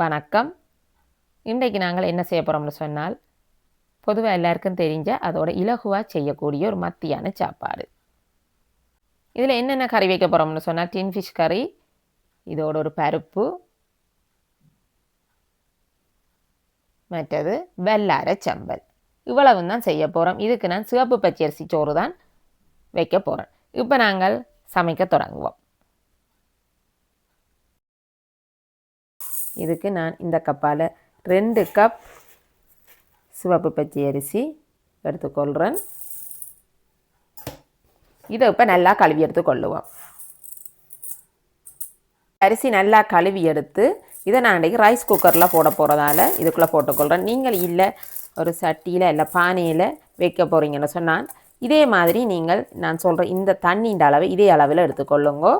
வணக்கம். இன்றைக்கு நாங்கள் என்ன செய்ய போகிறோம்னு சொன்னால் பொதுவாக எல்லாருக்கும் தெரிஞ்ச அதோட இலகுவாக செய்யக்கூடிய ஒரு மத்தியான சாப்பாடு. இதில் என்னென்ன கறி வைக்க போகிறோம்னு சொன்னால் டின் ஃபிஷ் கறி இதோட ஒரு பருப்பு மற்றது வெள்ளார சம்பல். இவ்வளவு தான் செய்ய போகிறோம் இதுக்கு நான் சிவப்பு பச்சரிசி சோறு தான் வைக்க போகிறேன் இப்போ நாங்கள் சமைக்க தொடங்குவோம். இதுக்கு நான் இந்த கப்பால் ரெண்டு கப் சிவப்பு பச்சை அரிசி எடுத்துக்கொள்கிறேன் இதை இப்போ நல்லா கழுவி எடுத்துக்கொள்ளுவோம் அரிசி நல்லா கழுவி எடுத்து இதை நான் இன்றைக்கி ரைஸ் குக்கரில் போட போகிறதால இதுக்குள்ளே போட்டுக்கொள்கிறேன் நீங்கள் இல்லை ஒரு சட்டியில் இல்லை பானையில் வைக்க போகிறீங்கன்னு சொன்னால் இதே மாதிரி நீங்கள் நான் சொல்கிற இந்த தண்ணின்ற அளவை இதே அளவில் எடுத்துக்கொள்ளுங்கோ.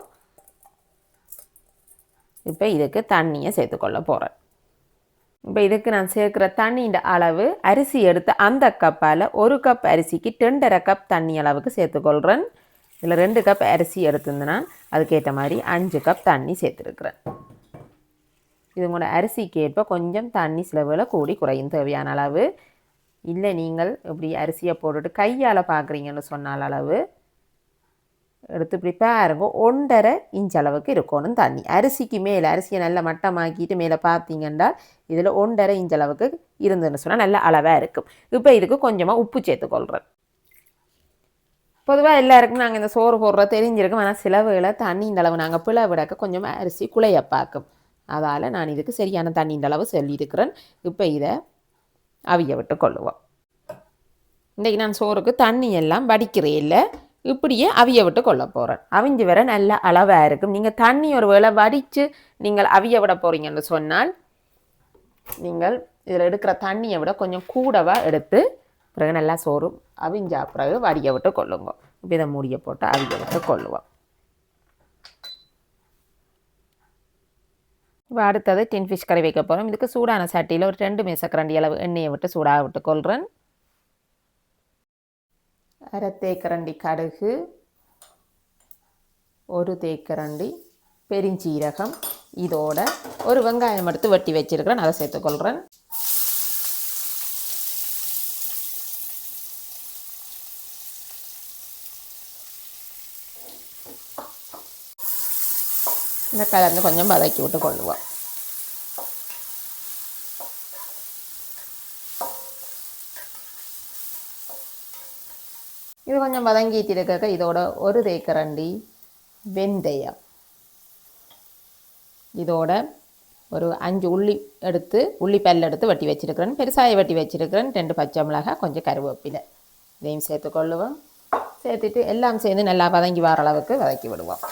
இப்போ இதுக்கு தண்ணியை சேர்த்துக்கொள்ள போகிறேன் இப்போ இதுக்கு நான் சேர்க்குற தண்ணியின் அளவு அரிசி எடுத்து அந்த கப்பால் ஒரு கப் அரிசிக்கு ரெண்டரை கப் தண்ணி அளவுக்கு சேர்த்துக்கொள்கிறேன் இதில் ரெண்டு கப் அரிசி எடுத்திருந்தேன்னா அதுக்கேற்ற மாதிரி அஞ்சு கப் தண்ணி சேர்த்துருக்குறேன். இது உங்களோட அரிசிக்கு ஏற்ப கொஞ்சம் தண்ணி சிலவில் கூடி குறையும் தேவையான அளவு. இல்லை நீங்கள் இப்படி அரிசியை போட்டுட்டு கையால் பார்க்குறீங்கன்னு சொன்னால் அளவு எடுத்து இப்படி பாருங்க. ஒன்றரை இன்ச் அளவுக்கு இருக்கணும் தண்ணி. அரிசிக்கு மேலே அரிசியை நல்லா மட்டமாக்கிட்டு மேலே பார்த்தீங்கன்னா இதில் ஒன்றரை இன்ச் அளவுக்கு இருந்துன்னு சொன்னால் நல்ல அளவாக இருக்கும். இப்போ இதுக்கு கொஞ்சமாக உப்பு சேர்த்துக்கொள்கிறேன் பொதுவாக எல்லாருக்கும் நாங்கள் இந்த சோறு போடுற தெரிஞ்சிருக்கோம். ஆனால் சிலவுகளை தண்ணியின் அளவு நாங்கள் பிள விடக்க கொஞ்சம் அரிசி குழைய பார்க்கும். அதால் நான் இதுக்கு சரியான தண்ணியின் அளவு சொல்லியிருக்கிறேன். இப்போ இதை அவிய விட்டு கொள்ளுவோம். இன்றைக்கி நான் சோறுக்கு தண்ணி எல்லாம் வடிக்கிறேன் இல்லை. இப்படியே அவிய விட்டு கொள்ள போகிறேன் அவிஞ்சு வர நல்ல அளவாக இருக்கும். நீங்கள் தண்ணி ஒரு வேளை வடித்து நீங்கள் அவிய விட போகிறீங்கன்னு சொன்னால் நீங்கள் இதில் எடுக்கிற தண்ணியை விட கொஞ்சம் கூடவாக எடுத்து பிறகு நல்லா சோறு அவிஞ்சா பிறகு வடிய விட்டு கொள்ளுங்க. இப்போ இதை மூடிய போட்டு அவிய விட்டு கொள்ளுவோம். இப்போ அடுத்தது டின் ஃபிஷ் கறி வைக்க போகிறோம் இதுக்கு சூடான சட்டியில் ஒரு ரெண்டு மேசக்கரண்டி அளவு எண்ணெயை விட்டு சூடாக விட்டு கொள்கிறேன் அரை தேக்கரண்டி கடுகு ஒரு தேக்கரண்டி பெருஞ்சீரகம். இதோட ஒரு வெங்காயம் எடுத்து வெட்டி வச்சிருக்கிறேன். அதை சேர்த்துக்கொள்கிறேன் இந்த கலந்து கொஞ்சம் வதக்கி விட்டு கொள்ளுவோம். இது கொஞ்சம் வதங்கிட்டு இருக்க இதோட ஒரு தேக்கரண்டி வெந்தயம். இதோட ஒரு அஞ்சு உள்ளி எடுத்து உள்ளி பல் எடுத்து வெட்டி வச்சிருக்கிறேன். பெருசாயை வெட்டி வச்சிருக்கிறேன். ரெண்டு பச்சை மிளகாய் கொஞ்சம் கருவேப்பிலை. இதையும் சேர்த்துக்கொள்ளுவோம் சேர்த்துட்டு எல்லாம் சேர்ந்து நல்லா வதங்கி வர அளவுக்கு வதக்கி விடுவோம்.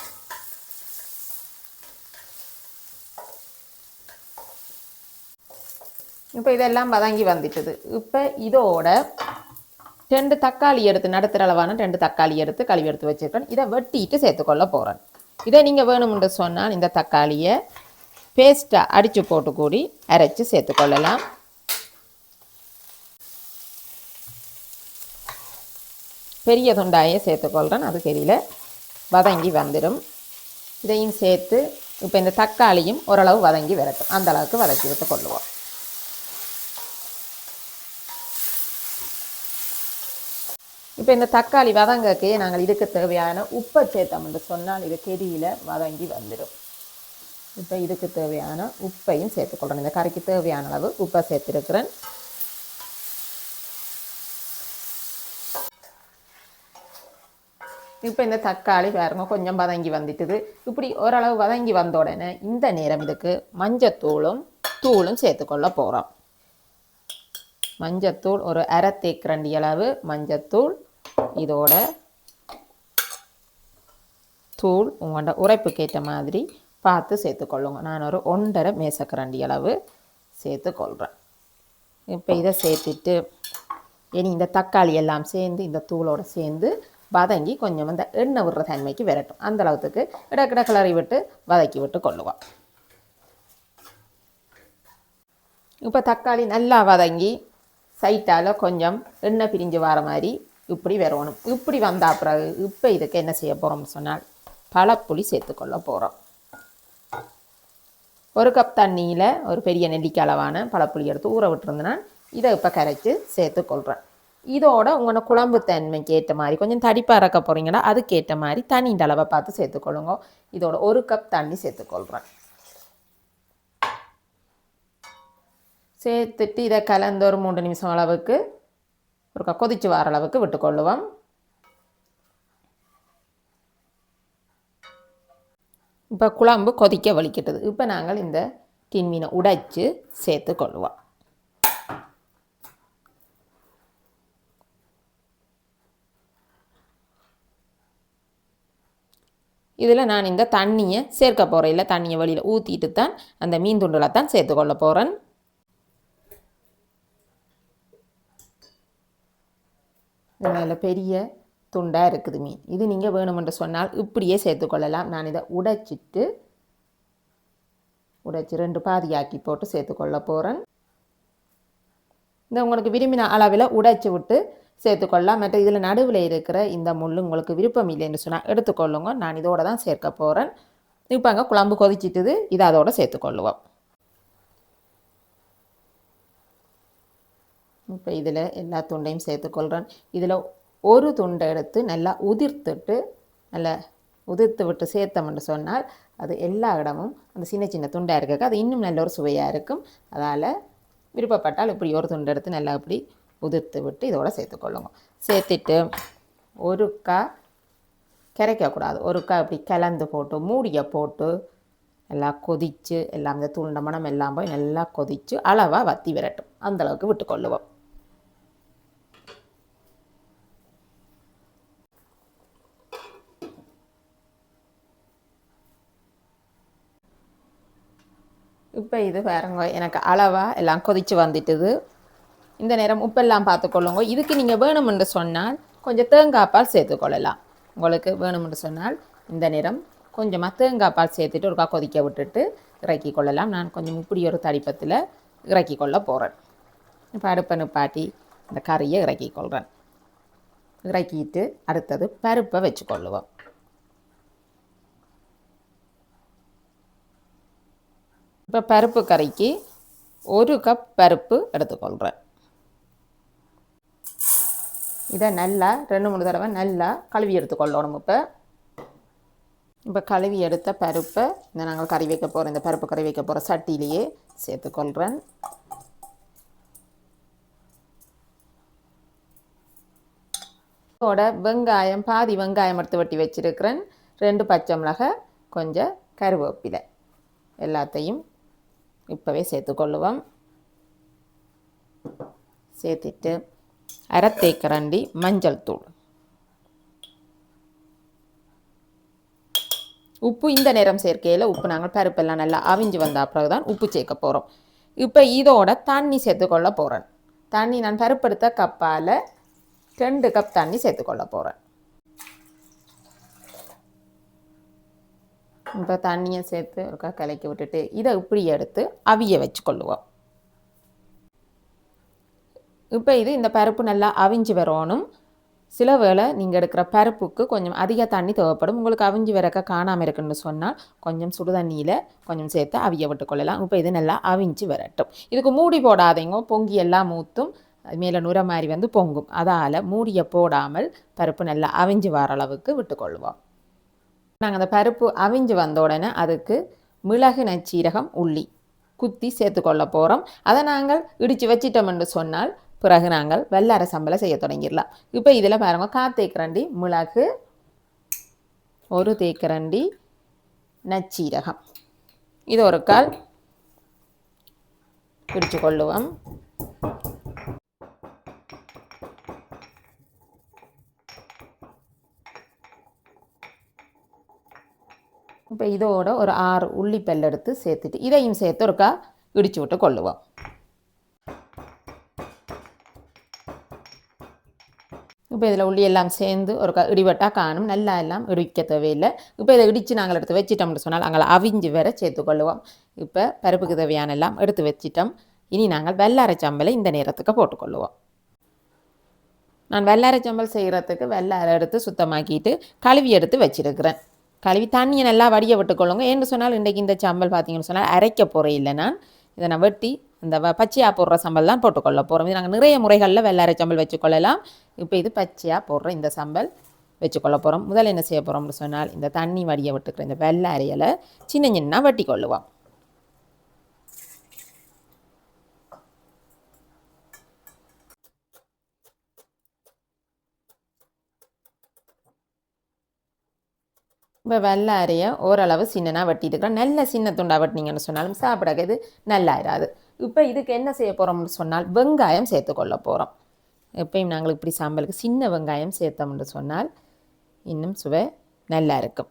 இப்போ இதெல்லாம் வதங்கி வந்துட்டுது. இப்போ இதோட ரெண்டு தக்காளி எடுத்து நடுத்தர அளவான ரெண்டு தக்காளி எடுத்து கழுவி எடுத்து வச்சுருக்கேன். இதை வெட்டிட்டு சேர்த்துக்கொள்ள போகிறேன் இதை நீங்கள் வேணுமென்று சொன்னால் இந்த தக்காளியை பேஸ்ட்டாக அடித்து போட்டு கூடி அரைச்சி சேர்த்துக்கொள்ளலாம். பெரிய தொண்டாயை சேர்த்துக்கொள்கிறேன் அது தெரியல வதங்கி வந்துடும். இதையும் சேர்த்து இப்போ இந்த தக்காளியும் ஓரளவு வதங்கி வரட்டும். அந்தளவுக்கு வதக்கி விட்டு கொள்ளுவோம். இப்போ இந்த தக்காளி வதங்கக்கு நாங்கள் இதுக்கு தேவையான உப்பை சேர்த்தோம் என்று சொன்னால் இது கெதியில் வதங்கி வந்துடும் இப்போ இதுக்கு தேவையான உப்பையும் சேர்த்துக்கொள்கிறேன் இந்த கறிக்கு தேவையான அளவு உப்பை சேர்த்துருக்கிறேன். இப்போ இந்த தக்காளி பாருங்க கொஞ்சம் வதங்கி வந்துட்டுது. இப்படி ஓரளவு வதங்கி வந்த உடனே இந்த நேரம் இதுக்கு மஞ்சத்தூளும் தூளும் சேர்த்துக்கொள்ள போகிறோம் மஞ்சத்தூள் ஒரு அரை தேக்கரண்டி அளவு மஞ்சத்தூள் இதோட தூள் உங்களோட உரைப்புக்கு ஏற்ற மாதிரி பார்த்து சேர்த்துக்கொள்ளுங்க. நான் ஒரு ஒன்றரை மேசக்கரண்டி அளவு சேர்த்துக்கொள்கிறேன் இப்போ இதை சேர்த்துட்டு இனி இந்த தக்காளி எல்லாம் சேர்ந்து இந்த தூளோடு சேர்ந்து வதங்கி கொஞ்சம் அந்த எண்ணெய் விடுற தன்மைக்கு விரட்டும். அந்த அளவுக்கு இடக்கிட கிளறி விட்டு வதக்கி விட்டு கொள்ளுவோம் இப்போ தக்காளி நல்லா வதங்கி சைட்டால் கொஞ்சம் எண்ணெய் பிரிஞ்சு வர மாதிரி இப்படி வரணும். இப்படி வந்தால் பிறகு இப்போ இதுக்கு என்ன செய்ய போகிறோம்னு சொன்னால் பழப்புளி சேர்த்துக்கொள்ள போகிறோம் ஒரு கப் தண்ணியில் ஒரு பெரிய நெல்லிக்காய் அளவான பழப்புளி எடுத்து ஊற விட்டுருந்தேன்னா இதை இப்போ கரைச்சி சேர்த்து கொள்கிறேன் இதோட உங்களோட குழம்பு தன்மைக்கு ஏற்ற மாதிரி கொஞ்சம் தடிப்பாக இறக்க போகிறீங்களா அதுக்கேற்ற மாதிரி தண்ணியின் அளவை பார்த்து சேர்த்துக்கொள்ளுங்க இதோட ஒரு கப் தண்ணி சேர்த்துக்கொள்கிறேன் சேர்த்துட்டு இதை கலந்து ஒரு மூன்று நிமிஷம் அளவுக்கு ஒரு கொதிச்சு வர அளவுக்கு விட்டுக்கொள்ளுவோம் இப்போ குழம்பு கொதிக்க வலிக்கிட்டது. இப்போ நாங்கள் இந்த டின்மீனை உடைச்சு சேர்த்து கொள்ளுவோம். இதில் நான் இந்த தண்ணியை சேர்க்க போகிறேன் இல்லை தண்ணியை வழியில் ஊற்றிட்டு தான் அந்த மீன் துண்டில் தான் சேர்த்து கொள்ள போகிறேன் மேலே பெரிய துண்டாக இருக்குது மீன். இது நீங்கள் வேணுமென்று சொன்னால் இப்படியே சேர்த்துக்கொள்ளலாம் நான் இதை உடைச்சிட்டு உடைச்சி ரெண்டு பாதியாக்கி போட்டு சேர்த்துக்கொள்ள போகிறேன் இந்த உங்களுக்கு விரும்பின அளவில் உடைச்சி விட்டு சேர்த்துக்கொள்ளலாம் மற்ற இதில் நடுவில் இருக்கிற இந்த முள் உங்களுக்கு விருப்பம் இல்லைன்னு சொன்னால் எடுத்துக்கொள்ளுங்க நான் இதோடு தான் சேர்க்க போகிறேன் இப்போ அங்கே குழம்பு கொதிச்சிட்டுது. இதை அதோட சேர்த்துக்கொள்ளுவோம் இப்போ இதில் எல்லா துண்டையும் சேர்த்துக்கொள்கிறேன் இதில் ஒரு துண்டை எடுத்து நல்லா உதிர்த்துட்டு நல்லா உதிர்த்து விட்டு சேர்த்தோம்னு சொன்னால் அது எல்லா இடமும் அந்த சின்ன சின்ன துண்டாக இருக்க அது இன்னும் நல்ல ஒரு சுவையாக இருக்கும். அதால் விருப்பப்பட்டால் இப்படி ஒரு துண்டு எடுத்து நல்லா இப்படி உதிர்த்து விட்டு இதோட சேர்த்துக்கொள்ளுங்க சேர்த்துட்டு ஒருக்கா கரைக்கக்கூடாது ஒருக்கா இப்படி கலந்து போட்டு மூடியை போட்டு எல்லாம் கொதித்து எல்லாம் இந்த தூண்ட மனம் எல்லாம் போய் நல்லா கொதித்து அளவாக வத்தி விரட்டும். அந்தளவுக்கு விட்டுக்கொள்ளுவோம் இப்போ இது பாருங்க எனக்கு அளவாக எல்லாம் கொதித்து வந்துட்டுது. இந்த நேரம் உப்பெல்லாம் பார்த்துக்கொள்ளுங்க. இதுக்கு நீங்கள் வேணுமென்று சொன்னால் கொஞ்சம் தேங்காய் பால் சேர்த்துக்கொள்ளலாம். உங்களுக்கு வேணுமென்று சொன்னால் இந்த நேரம் கொஞ்சமாக தேங்காய் பால் சேர்த்துட்டு ஒருக்கா கொதிக்க விட்டுட்டு இறக்கி கொள்ளலாம். நான் கொஞ்சம் இப்படி ஒரு தடிப்பத்தில் இறக்கி கொள்ள போகிறேன் இப்போ அடுப்பை நிப்பாட்டி இந்த கறியை இறக்கி கொள்கிறேன் இறக்கிட்டு அடுத்தது பருப்பை வச்சுக்கொள்ளுவோம். இப்போ பருப்பு கறிக்கு ஒரு கப் பருப்பு எடுத்துக்கொள்கிறேன் இதை நல்லா ரெண்டு மூணு தடவை நல்லா கழுவி எடுத்துக்கொள்ளணும் இப்போ. இப்போ கழுவி எடுத்த பருப்பை இந்த நாங்கள் கறி வைக்க போகிறோம் இந்த பருப்பு கறி வைக்க போகிற சட்டியிலேயே சேர்த்துக்கொள்கிறேன் இதோட வெங்காயம் பாதி வெங்காயம் எடுத்து வெட்டி வச்சுருக்கிறேன். ரெண்டு பச்சை மிளகாய் கொஞ்சம் கருவேப்பிலை. எல்லாத்தையும் இப்போவே சேர்த்துக்கொள்ளுவோம் சேர்த்துட்டு அரை தேக்கரண்டி மஞ்சள் தூள். உப்பு இந்த நேரம் சேர்க்கையில் உப்பு நாங்கள் பருப்பெல்லாம் நல்லா அவிஞ்சு வந்த பிறகு தான் உப்பு சேர்க்க போகிறோம் இப்போ இதோட தண்ணி சேர்த்துக்கொள்ள போகிறேன் தண்ணி நான் பருப்படுத்த கப்பால் ரெண்டு கப் தண்ணி சேர்த்துக்கொள்ள போகிறேன் இப்போ தண்ணியை சேர்த்து ஒருக்கா கலக்கி விட்டுட்டு இதை இப்படி எடுத்து அவிய வச்சுக்கொள்ளுவோம். இப்போ இது இந்த பருப்பு நல்லா அவிஞ்சு வரணும். சில வேளை நீங்கள் எடுக்கிற பருப்புக்கு கொஞ்சம் அதிக தண்ணி தேவைப்படும். உங்களுக்கு அவிஞ்சு வரக்க காணாமல் இருக்குன்னு சொன்னால் கொஞ்சம் சுடு தண்ணியில் கொஞ்சம் சேர்த்து அவிய விட்டுக்கொள்ளலாம். இப்போ இது நல்லா அவிஞ்சு வரட்டும். இதுக்கு மூடி போடாதீங்க. பொங்கி எல்லாம் ஊற்றும் மேலே நுர மாதிரி வந்து பொங்கும். அதால் மூடியை போடாமல் பருப்பு நல்லா அவிஞ்சு வர அளவுக்கு விட்டுக்கொள்வோம். நாங்கள் அந்த பருப்பு அவிஞ்சு வந்த உடனே அதுக்கு மிளகு நச்சீரகம் உள்ளி குத்தி சேர்த்துக்கொள்ள போகிறோம் அதை நாங்கள் இடித்து வச்சிட்டோம் என்று சொன்னால் பிறகு நாங்கள் வெள்ளார சம்பளை செய்ய தொடங்கிடலாம். இப்போ இதில் பாருங்கள் கா தேக்கரண்டி மிளகு ஒரு தேக்கரண்டி நச்சீரகம். இது ஒரு கால். பிடிச்சு கொள்ளுவோம். இப்போ இதோட ஒரு ஆறு உள்ளிப்பெல் எடுத்து சேர்த்துட்டு இதையும் சேர்த்து ஒருக்கா இடிச்சு விட்டு கொள்ளுவோம். இப்போ இதில் உள்ளி எல்லாம் சேர்ந்து ஒரு க இடிவட்டாக காணும். நல்லா எல்லாம் இடிக்க தேவையில்லை. இப்போ இதை இடித்து நாங்கள் எடுத்து வச்சிட்டோம்னு சொன்னால் அங்கே அவிஞ்சு வேற சேர்த்துக்கொள்ளுவோம் இப்போ பருப்புக்கு தேவையான எல்லாம் எடுத்து வச்சிட்டோம். இனி நாங்கள் வெள்ளாரை சம்பலை இந்த நேரத்துக்கு போட்டுக்கொள்ளுவோம் நான் வெள்ளாரை சம்பல் செய்கிறதுக்கு வெள்ளாரை எடுத்து சுத்தமாக்கிட்டு கழுவி எடுத்து வச்சிருக்கிறேன். கழுவி தண்ணியை நல்லா வடிய விட்டுக்கொள்ளுங்க. என்று சொன்னால் இன்றைக்கு இந்த சம்பல் பார்த்தீங்கன்னு சொன்னால் அரைக்க போகிறேன் இல்லை நான். இதை நான் வெட்டி இந்த பச்சையாக போடுற சம்பல் தான் போட்டுக்கொள்ள போகிறோம் இது நாங்கள் நிறைய முறைகளில் வெள்ளரை சம்பல் வச்சுக்கொள்ளலாம். இப்போ இது பச்சையாக போடுற இந்த சம்பல் வச்சுக்கொள்ள போகிறோம் முதல்ல என்ன செய்ய போகிறோம்னு சொன்னால் இந்த தண்ணி வடிய விட்டுக்கிற இந்த வெள்ளை அரையலை சின்ன சின்ன வெட்டி கொள்ளுவோம் இப்போ வெள்ளை அரைய ஓரளவு சின்னனாக வெட்டிட்டுக்கிறோம் நல்ல சின்ன துண்டாக வெட்டினீங்கன்னு சொன்னாலும் சாப்பிடக்க இது நல்லா இப்போ இதுக்கு என்ன செய்ய போகிறோம்னு சொன்னால் வெங்காயம் சேர்த்துக்கொள்ள போகிறோம் எப்பயும் நாங்கள் இப்படி சாம்பலுக்கு சின்ன வெங்காயம் சேர்த்தோம்னு சொன்னால் இன்னும் சுவை நல்லா இருக்கும்.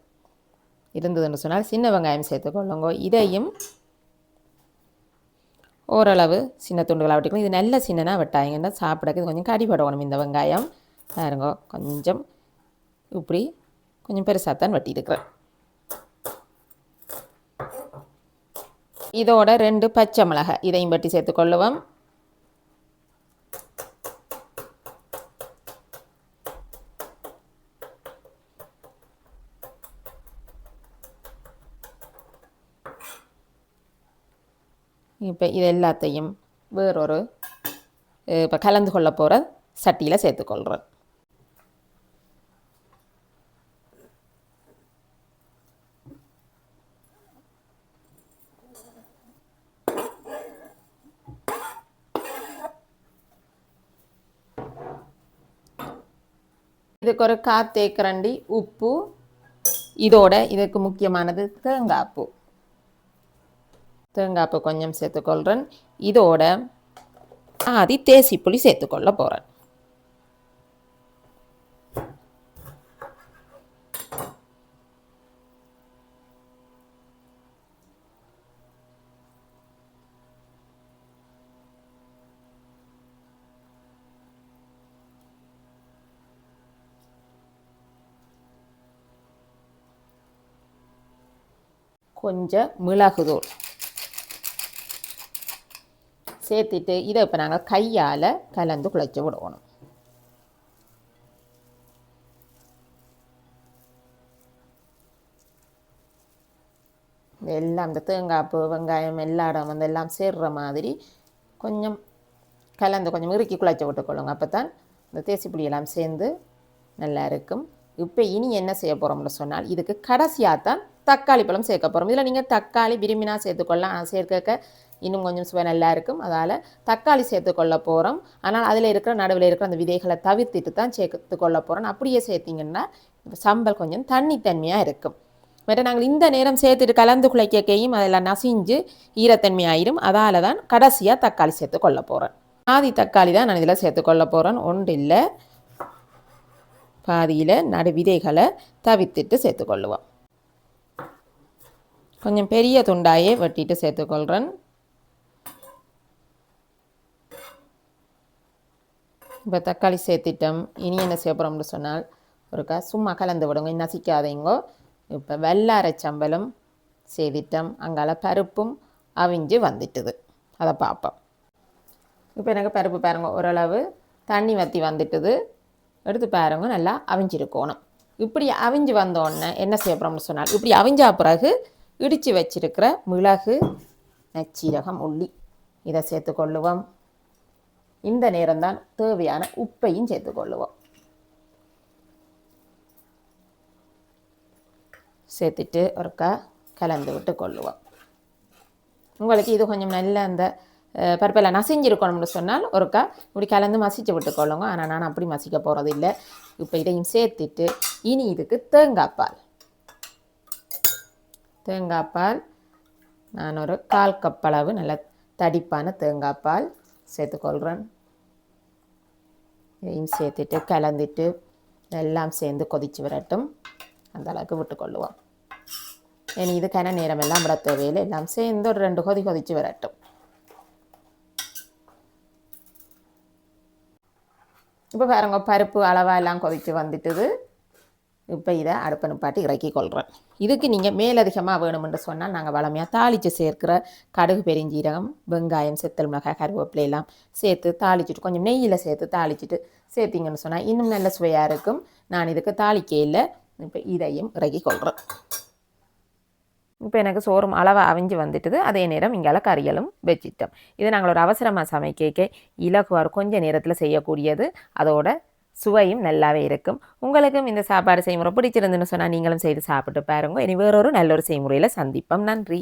இருந்ததுன்னு சொன்னால் சின்ன வெங்காயம் சேர்த்துக்கொள்ளுங்க இதையும் ஓரளவு சின்ன துண்டுகளாக வெட்டிக்கணும் இது நல்ல சின்னனாக வெட்டாயிங்கன்னா சாப்பிடக்கு இது கொஞ்சம் கடிபடணும் இந்த வெங்காயம். பாருங்க கொஞ்சம் இப்படி கொஞ்சம் பெருசாக தான் வெட்டியிருக்கிறேன். இதோட ரெண்டு பச்சை மிளகாய் இதையும் வெட்டி சேர்த்துக்கொள்ளுவோம் இப்போ இது எல்லாத்தையும் வேறொரு இப்போ கலந்து கொள்ள போகிற சட்டியில் சேர்த்துக்கொள்கிறேன் இதுக்கு ஒரு காத்தேக்கரண்டி உப்பு இதோட இதுக்கு முக்கியமானது தேங்காய்ப்பூ. தேங்காய்ப்பு கொஞ்சம் சேர்த்துக்கொள்கிறேன் இதோட ஆதி தேசி புளி சேர்த்துக்கொள்ள போகிறேன் கொஞ்சம் மிளகுதூள் சேர்த்துட்டு இதை இப்போ நாங்கள் கையால் கலந்து குழைச்சி விடணும். எல்லாம் இந்த தேங்காய்ப்பு வெங்காயம் எல்லா இடம் வந்து எல்லாம் சேர்ற மாதிரி கொஞ்சம் கலந்து கொஞ்சம் இறுக்கி குழைச்சி விட்டுக்கொள்ளுங்க. அப்போ தான் இந்த தேசி சேர்ந்து நல்லா இருக்கும். இப்போ இனி என்ன செய்ய போகிறோம்னு சொன்னால் இதுக்கு கடைசியாக தான் தக்காளி பழம் சேர்க்க போகிறோம் இதில் நீங்கள் தக்காளி விரும்பினா சேர்த்துக்கொள்ளலாம். ஆனால் சேர்க்க இன்னும் கொஞ்சம் சுவை நல்லா இருக்கும். அதால் தக்காளி சேர்த்துக்கொள்ள போகிறோம் ஆனால் அதில் இருக்கிற நடுவில் இருக்கிற அந்த விதைகளை தவிர்த்துட்டு தான் சேர்த்துக்கொள்ள போகிறோம் அப்படியே சேர்த்திங்கன்னா சம்பல் கொஞ்சம் தண்ணித்தன்மையாக இருக்கும். மற்ற நாங்கள் இந்த நேரம் சேர்த்துட்டு கலந்து குழைக்கையும் அதெல்லாம் நசிஞ்சு ஈரத்தன்மையாயிரும். அதால் தான் கடைசியாக தக்காளி சேர்த்து கொள்ள போகிறேன் பாதி தக்காளி தான் நான் இதில் சேர்த்துக்கொள்ள போகிறேன் ஒன்று இல்லை பாதியில் நடு விதைகளை தவிர்த்துட்டு சேர்த்துக்கொள்ளுவோம். கொஞ்சம் பெரிய துண்டாயே வெட்டிட்டு சேர்த்துக்கொள்கிறேன் இப்போ தக்காளி சேர்த்திட்டோம். இனி என்ன செய்ய போகிறோம்னு சொன்னால் ஒருக்கா சும்மா கலந்து விடுங்க நசிக்காதீங்கோ. இப்போ வெள்ளாரை சம்பலும் செய்திட்டோம். அங்கால பருப்பும் அவிஞ்சு வந்துட்டுது. அதை பார்ப்போம். இப்போ எனக்கு பருப்பு பாருங்கள் ஓரளவு தண்ணி வற்றி வந்துட்டுது. எடுத்து பாருங்க நல்லா அவிஞ்சிருக்கணும். இப்படி அவிஞ்சு வந்தோடனே என்ன செய்யப்படுறோம்னு சொன்னால் இப்படி அவிஞ்சா பிறகு இடித்து வச்சிருக்கிற மிளகு நச்சீரகம் உள்ளி. இதை சேர்த்துக்கொள்ளுவோம் இந்த நேரம்தான் தேவையான உப்பையும் சேர்த்துக்கொள்ளுவோம் சேர்த்துட்டு ஒருக்கா கலந்து விட்டு கொள்ளுவோம். உங்களுக்கு இது கொஞ்சம் நல்ல அந்த பருப்பெல்லாம் நசிஞ்சிருக்கணும்னு சொன்னால் ஒருக்கா இப்படி கலந்து மசிச்சு விட்டுக்கொள்ளுங்க ஆனால் நான் அப்படி மசிக்க போகிறது இல்லை இப்போ இதையும் சேர்த்துட்டு இனி இதுக்கு தேங்காய் பால். தேங்காய் பால் நான் ஒரு கால் கப் அளவு நல்ல தடிப்பான தேங்காய் பால் சேர்த்துக்கொள்கிறேன் இதையும் சேர்த்துட்டு கலந்துட்டு எல்லாம் சேர்ந்து கொதிச்சு வரட்டும். அந்த அளவுக்கு விட்டுக்கொள்ளுவோம் இனி இதுக்கான நேரம் எல்லாம் விட தேவையில்லை. எல்லாம் சேர்ந்து ஒரு ரெண்டு கொதி கொதிச்சு வரட்டும். இப்போ பாருங்க பருப்பு அளவாக எல்லாம் கொதிச்சு வந்துட்டுது. இப்போ இதை அடுப்பை நிப்பாட்டி இறக்கி கொள்கிறேன் இதுக்கு நீங்கள் மேலதிகமாக வேணுமென்று சொன்னால் நாங்கள் வளமையாக தாளித்து சேர்க்கிற கடுகு பெருஞ்சீரகம் வெங்காயம் செத்தல் மிளகாய் கருவேப்பிலை எல்லாம் சேர்த்து தாளிச்சிட்டு கொஞ்சம் நெய்யில் சேர்த்து தாளிச்சிட்டு சேர்த்திங்கன்னு சொன்னால் இன்னும் நல்ல சுவையாக இருக்கும். நான் இதுக்கு தாளிக்கையில் இப்போ இதையும் இறக்கி கொள்கிறேன் இப்போ எனக்கு சோறும் அளவாக அவிஞ்சு வந்துட்டுது. அதே நேரம் இங்கால கறிகளும் வச்சிட்டோம். இது நாங்கள் ஒரு அவசரமாக சமைக்க இலகுவார் கொஞ்ச நேரத்தில் செய்யக்கூடியது. அதோட சுவையும் நல்லாவே இருக்கும். உங்களுக்கும் இந்த சாப்பாடு செய்முறை பிடிச்சிருந்துன்னு சொன்னால் நீங்களும் செய்து சாப்பிட்டு பாருங்க. இனி வேறொரு நல்ல ஒரு செய்முறையில் சந்திப்போம். நன்றி.